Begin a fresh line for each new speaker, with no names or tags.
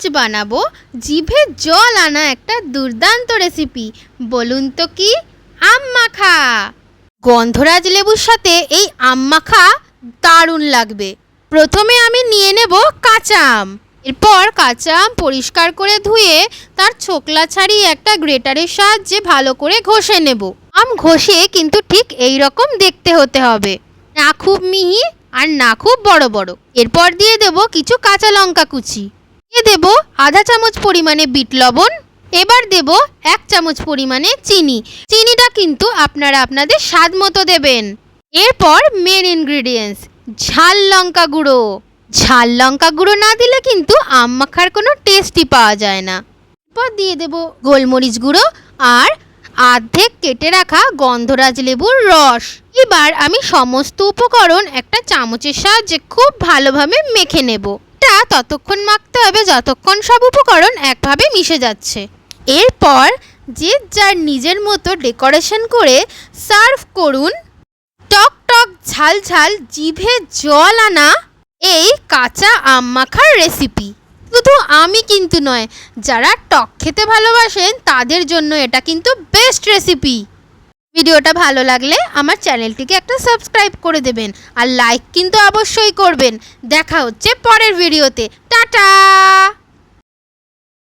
আজ বানাবো জিভে জল আনা একটা দুর্দান্ত রেসিপি। বলুন তো কি? আম মাখা। গন্ধরাজ লেবুর সাথে এই আম মাখা দারুণ লাগবে। প্রথমে আমি নিয়ে নেব কাঁচা আম। এরপর কাঁচা আম পরিষ্কার করে ধুয়ে তার ছোকলা ছাড়িয়ে একটা গ্রেটারের সাহায্যে ভালো করে ঘষে নেব। আম ঘষে কিন্তু ঠিক এই রকম দেখতে হতে হবে। না খুব মিহি আর না খুব বড় বড়। এরপর দিয়ে দেব কিছু কাঁচা লঙ্কা কুচি। দিয়ে দেব আধা চামচ পরিমাণে বিট লবণ, এবার দেব এক চামচ পরিমাণে চিনি। চিনিটা কিন্তু আপনারা আপনাদের স্বাদ মতো দেবেন। এরপর মেন ইনগ্রিডিয়েন্টস ঝাল লঙ্কা গুঁড়ো। ঝাল লঙ্কা গুঁড়ো না দিলে কিন্তু আম মাখার কোনো টেস্টই পাওয়া যায় না। এরপর দিয়ে দেব গোলমরিচ গুঁড়ো আর আর্ধেক কেটে রাখা গন্ধরাজ লেবুর রস। এবার আমি সমস্ত উপকরণ একটা চামচের সাহায্যে খুব ভালোভাবে মেখে নেব। এটা ততক্ষণ মাখতে হবে যতক্ষণ সব উপকরণ একভাবে মিশে যাচ্ছে। এরপর যে যার নিজের মতো ডেকোরেশন করে সার্ভ করুন। টক টক ঝাল ঝাল জিভে জল আনা এই কাঁচা আম মাখার রেসিপি শুধু আমি কিন্তু নয়, যারা টক খেতে ভালোবাসেন তাদের জন্য এটা কিন্তু বেস্ট রেসিপি ভিডিওটা ভালো লাগলে আমার চ্যানেলটিকে একটা সাবস্ক্রাইব করে দেবেন আর লাইক কিন্তু অবশ্যই করবেন। দেখা হচ্ছে পরের ভিডিওতে। টাটা!